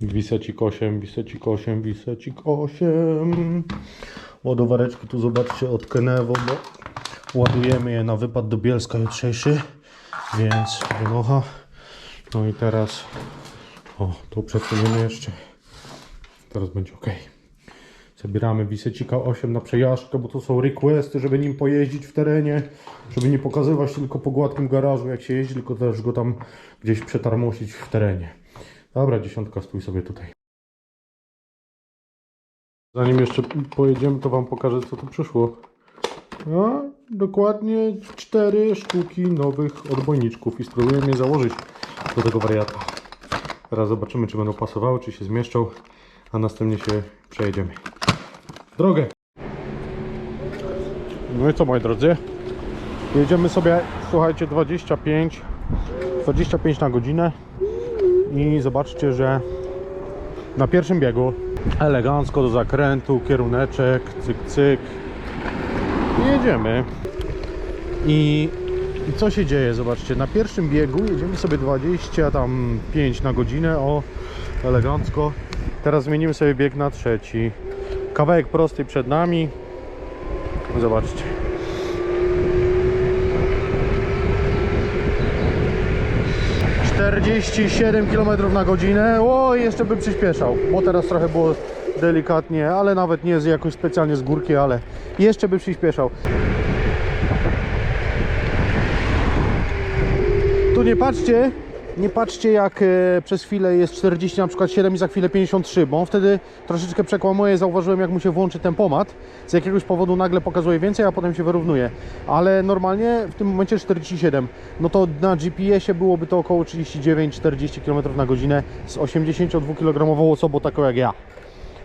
Wisecik 8, wisecik 8, wisecik 8. Ładowareczki tu zobaczcie od Kenevo, bo ładujemy je na wypad do Bielska jutrzejszy, więc wynocha. No i teraz, o, tu przesuniemy jeszcze. Teraz będzie ok. Zabieramy wisecika 8 na przejażdżkę, bo to są requesty, żeby nim pojeździć w terenie, żeby nie pokazywać tylko po gładkim garażu jak się jeździ, tylko też go tam gdzieś przetarmosić w terenie. Dobra, dziesiątka, stój sobie tutaj. Zanim jeszcze pojedziemy, to Wam pokażę, co tu przyszło. A, dokładnie cztery sztuki nowych odbojniczków i spróbujemy je założyć do tego wariata. Teraz zobaczymy, czy będą pasowały, czy się zmieszczą, a następnie się przejedziemy. Drogę! No i co, moi drodzy? Jedziemy sobie, słuchajcie, 25, 25 na godzinę i zobaczcie, że na pierwszym biegu elegancko do zakrętu, kieruneczek, cyk, cyk i jedziemy. I, I co się dzieje? Zobaczcie, na pierwszym biegu jedziemy sobie 20 tam 5 na godzinę, o elegancko. Teraz zmienimy sobie bieg na trzeci. Kawałek prosty przed nami. Zobaczcie. Czterdzieści siedem km na godzinę. O, jeszcze bym przyspieszał, bo teraz trochę było delikatnie, ale nawet nie jakoś specjalnie z górki, ale jeszcze by przyspieszał. Tu nie patrzcie, nie patrzcie jak e, przez chwilę jest 40 na przykład 7 i za chwilę 53, bo on wtedy troszeczkę przekłamuje, zauważyłem jak mu się włączy tempomat, z jakiegoś powodu nagle pokazuje więcej, a potem się wyrównuje, ale normalnie w tym momencie 47, no to na GPS-ie byłoby to około 39-40 km na godzinę z 82 kg osobą taką jak ja.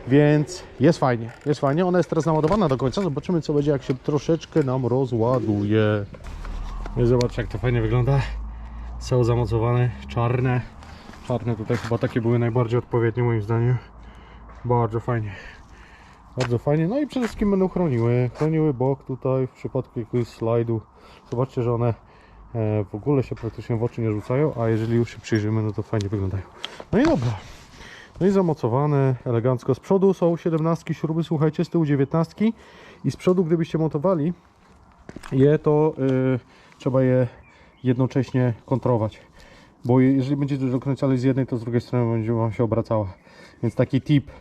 Więc jest fajnie, jest fajnie. Ona jest teraz naładowana do końca. Zobaczymy co będzie jak się troszeczkę nam rozładuje. I zobaczcie jak to fajnie wygląda. Są zamocowane, czarne. Czarne tutaj chyba takie były najbardziej odpowiednie moim zdaniem. Bardzo fajnie. Bardzo fajnie. No i przede wszystkim będą chroniły. Chroniły bok tutaj w przypadku jakiegoś slajdu. Zobaczcie, że one e, w ogóle się praktycznie w oczy nie rzucają, a jeżeli już się przyjrzymy, no to fajnie wyglądają. No i dobra. No i zamocowane elegancko. Z przodu są 17 śruby, słuchajcie, z tyłu 19 i z przodu gdybyście montowali je, to y, trzeba je jednocześnie kontrować. Bo je- jeżeli będziecie dokręcali z jednej, to z drugiej strony będzie Wam się obracała. Więc taki tip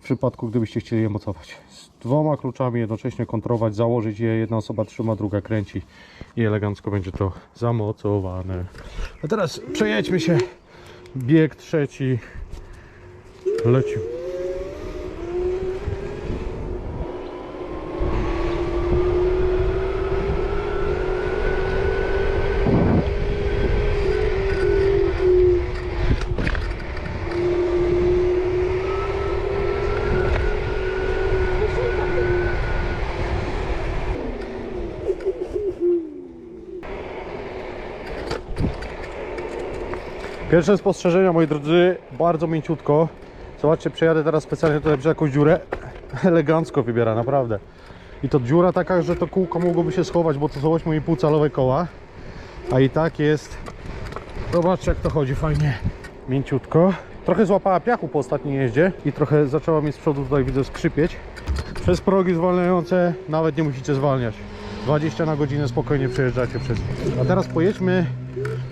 w przypadku, gdybyście chcieli je mocować. Z dwoma kluczami jednocześnie kontrować, założyć je, jedna osoba trzyma, druga kręci i elegancko będzie to zamocowane. A teraz przejedźmy się. Bieg trzeci. Lecimy. Pierwsze spostrzeżenia, moi drodzy, bardzo mięciutko. Zobaczcie, przejadę teraz specjalnie tutaj przez jakąś dziurę. Elegancko wybiera, naprawdę. I to dziura taka, że to kółko mogłoby się schować, bo to są 8,5 calowe koła. A i tak jest. Zobaczcie, jak to chodzi fajnie. Mięciutko. Trochę złapała piachu po ostatniej jeździe i trochę zaczęła mi z przodu tutaj widzę skrzypieć. Przez progi zwalniające nawet nie musicie zwalniać. 20 na godzinę spokojnie przejeżdżacie przez. A teraz pojedźmy,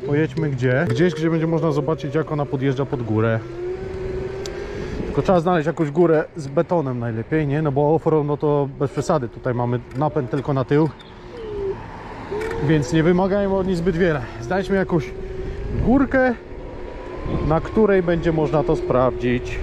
pojedźmy gdzie? Gdzieś, gdzie będzie można zobaczyć jak ona podjeżdża pod górę. Tylko trzeba znaleźć jakąś górę z betonem najlepiej, nie? No bo offroad no to bez przesady. Tutaj mamy napęd tylko na tył. Więc nie wymagajmy od niej zbyt wiele. Znajdźmy jakąś górkę, na której będzie można to sprawdzić.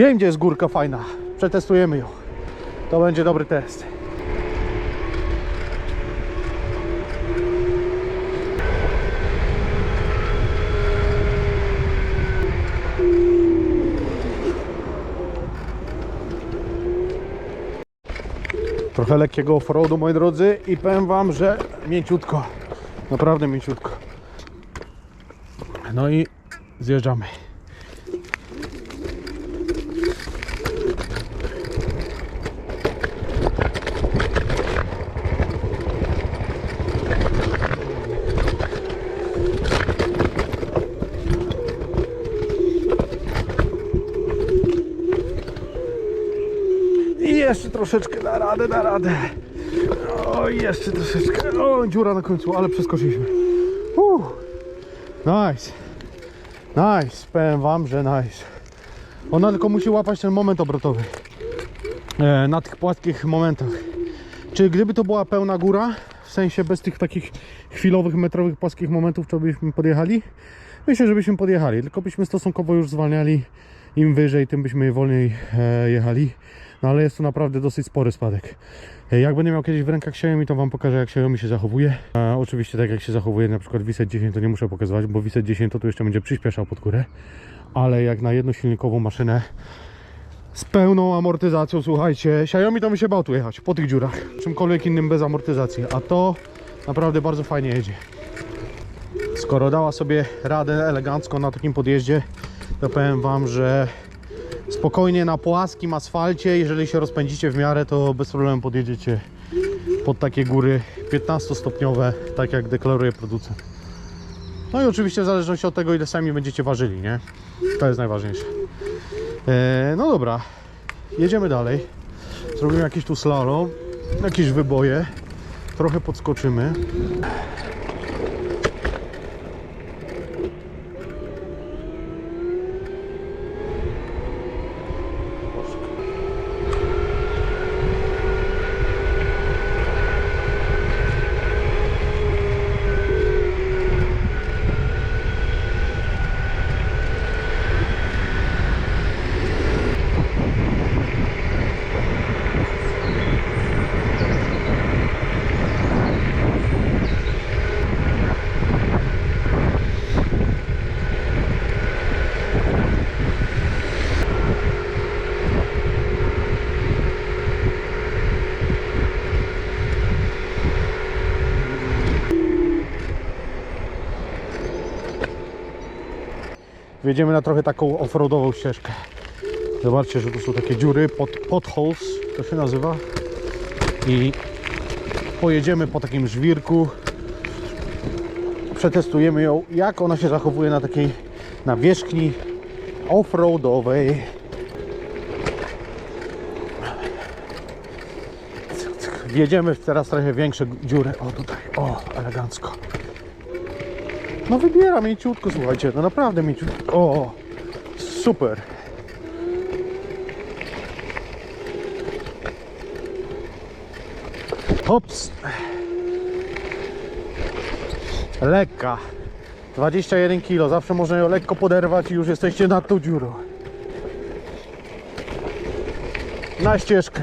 Wiem, gdzie jest górka fajna. Przetestujemy ją. To będzie dobry test. Trochę lekkiego offroadu, moi drodzy, i powiem Wam, że mięciutko. Naprawdę mięciutko. No i zjeżdżamy. I jeszcze troszeczkę na radę, na radę. O, jeszcze troszeczkę. O, dziura na końcu, ale przeskoczyliśmy. Uh. Nice. Nice. Powiem wam, że nice. Ona tylko musi łapać ten moment obrotowy. E, na tych płaskich momentach. Czy gdyby to była pełna góra, w sensie bez tych takich chwilowych, metrowych, płaskich momentów, to byśmy podjechali? Myślę, że byśmy podjechali, tylko byśmy stosunkowo już zwalniali. Im wyżej, tym byśmy wolniej e, jechali. No ale jest to naprawdę dosyć spory spadek. E, Jak będę miał kiedyś w rękach Xiaomi, to Wam pokażę jak Xiaomi się zachowuje. E, oczywiście tak jak się zachowuje na przykład Wiset 10 to nie muszę pokazywać, bo Wiset 10 to tu jeszcze będzie przyspieszał pod górę. Ale jak na jednosilnikową maszynę z pełną amortyzacją, słuchajcie, Xiaomi to mi się bał tu jechać, po tych dziurach. Czymkolwiek innym bez amortyzacji, a to naprawdę bardzo fajnie jedzie. Skoro dała sobie radę elegancko na takim podjeździe, to powiem Wam, że spokojnie na płaskim asfalcie, jeżeli się rozpędzicie w miarę, to bez problemu podjedziecie pod takie góry 15-stopniowe, tak jak deklaruje producent. No i oczywiście w zależności od tego, ile sami będziecie ważyli, nie? To jest najważniejsze. E, no dobra, jedziemy dalej. Zrobimy jakiś tu slalom, jakieś wyboje, trochę podskoczymy. Wjedziemy na trochę taką offroadową ścieżkę. Zobaczcie, że tu są takie dziury, pod, potholes to się nazywa. I pojedziemy po takim żwirku. Przetestujemy ją, jak ona się zachowuje na takiej nawierzchni offroadowej. Wjedziemy w teraz trochę większe dziury. O tutaj, o, elegancko. No wybiera mięciutko, słuchajcie, no naprawdę mięciutko. O, super. Hops. Lekka. 21 kg, zawsze można ją lekko poderwać i już jesteście nad tą dziurą. Na ścieżkę.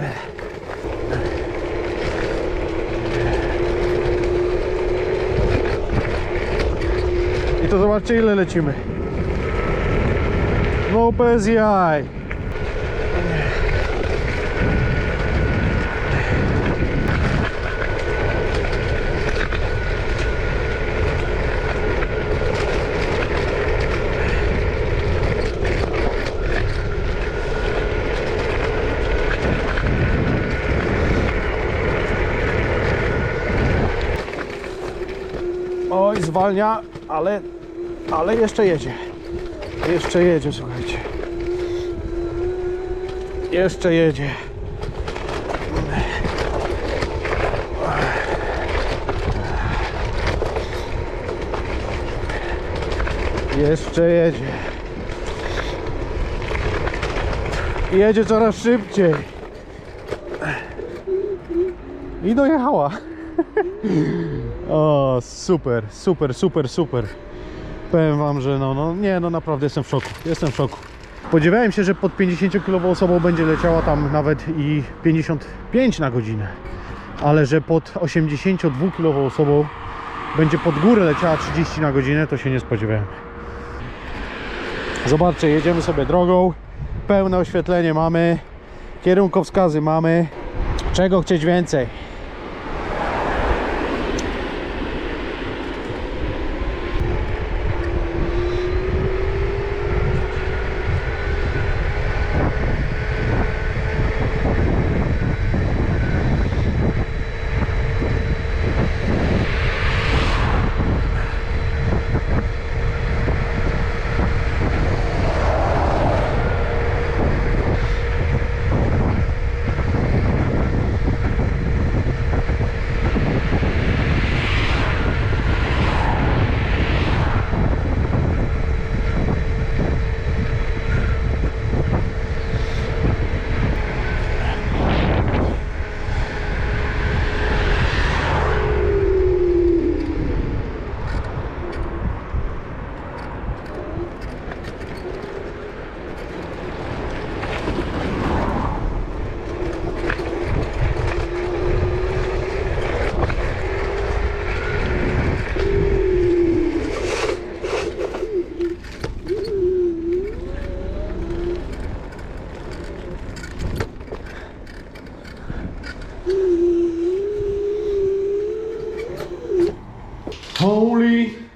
I to zobaczcie ile lecimy. No bez jaj. Oj, zwalnia, ale, ale jeszcze jedzie. Jeszcze jedzie, słuchajcie. Jeszcze jedzie. Jeszcze jedzie. Jedzie coraz szybciej. I dojechała. O, super, super, super, super. Powiem wam, że no, no nie, no naprawdę jestem w szoku. Jestem w szoku. Spodziewałem się, że pod 50 kg osobą będzie leciała tam nawet i 55 na godzinę. Ale że pod 82 kg osobą będzie pod górę leciała 30 na godzinę, to się nie spodziewałem. Zobaczcie, jedziemy sobie drogą. Pełne oświetlenie mamy. Kierunkowskazy mamy. Czego chcieć więcej?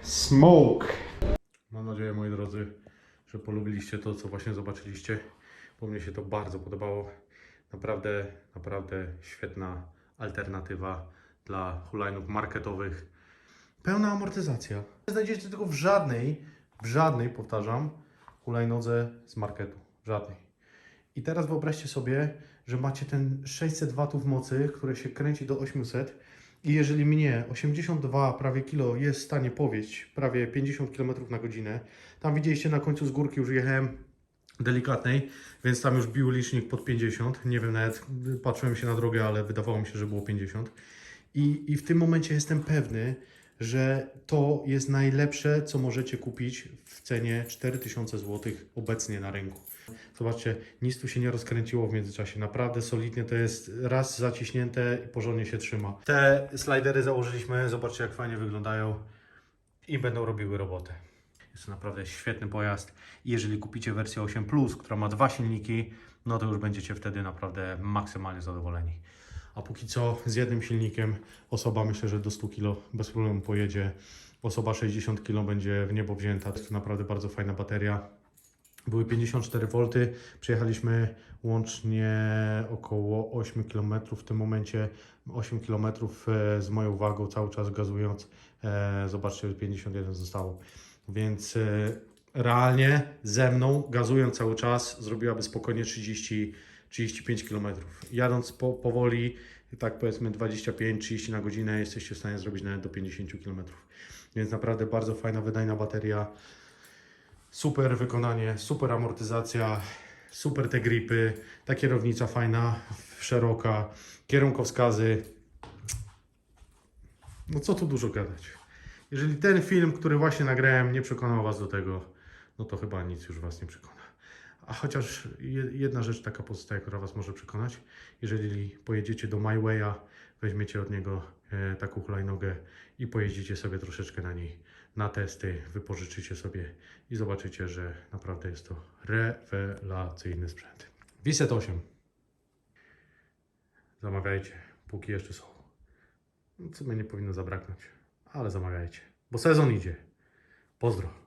Smoke. Mam nadzieję, moi drodzy, że polubiliście to, co właśnie zobaczyliście, bo mnie się to bardzo podobało. Naprawdę, naprawdę świetna alternatywa dla hulajnóg marketowych. Pełna amortyzacja. Nie znajdziecie tego w żadnej, w żadnej, powtarzam, hulajnodze z marketu. W żadnej. I teraz wyobraźcie sobie, że macie ten 600 watów mocy, które się kręci do 800 i jeżeli mnie 82 prawie kilo jest w stanie powieść prawie 50 km na godzinę, tam widzieliście na końcu z górki już jechałem delikatnej, więc tam już bił licznik pod 50. Nie wiem, nawet patrzyłem się na drogę, ale wydawało mi się, że było 50. I, I w tym momencie jestem pewny, że to jest najlepsze, co możecie kupić w cenie 4000 zł obecnie na rynku. Zobaczcie, nic tu się nie rozkręciło w międzyczasie. Naprawdę solidnie to jest raz zaciśnięte i porządnie się trzyma. Te slidery założyliśmy, zobaczcie jak fajnie wyglądają i będą robiły robotę. Jest to naprawdę świetny pojazd. Jeżeli kupicie wersję 8, która ma dwa silniki, no to już będziecie wtedy naprawdę maksymalnie zadowoleni. A póki co z jednym silnikiem osoba myślę, że do 100 kg bez problemu pojedzie. Osoba 60 kg będzie w niebo wzięta. To naprawdę bardzo fajna bateria. Były 54 V, przejechaliśmy łącznie około 8 km w tym momencie. 8 km z moją wagą cały czas gazując. E, Zobaczcie, 51 zostało. Więc e, realnie ze mną gazując cały czas zrobiłaby spokojnie 30, 35 km. Jadąc po, powoli, tak powiedzmy 25-30 na godzinę jesteście w stanie zrobić nawet do 50 km. Więc naprawdę bardzo fajna, wydajna bateria. Super wykonanie, super amortyzacja, super te gripy, ta kierownica fajna, szeroka, kierunkowskazy. No co tu dużo gadać. Jeżeli ten film, który właśnie nagrałem, nie przekonał Was do tego, no to chyba nic już Was nie przekona. A chociaż je- jedna rzecz taka pozostaje, która Was może przekonać. Jeżeli pojedziecie do MyWaya, weźmiecie od niego e, taką hulajnogę i pojeździcie sobie troszeczkę na niej na testy, wypożyczycie sobie i zobaczycie, że naprawdę jest to rewelacyjny sprzęt. Wiset 8. Zamawiajcie, póki jeszcze są. W sumie nie powinno zabraknąć, ale zamawiajcie, bo sezon idzie. Pozdro.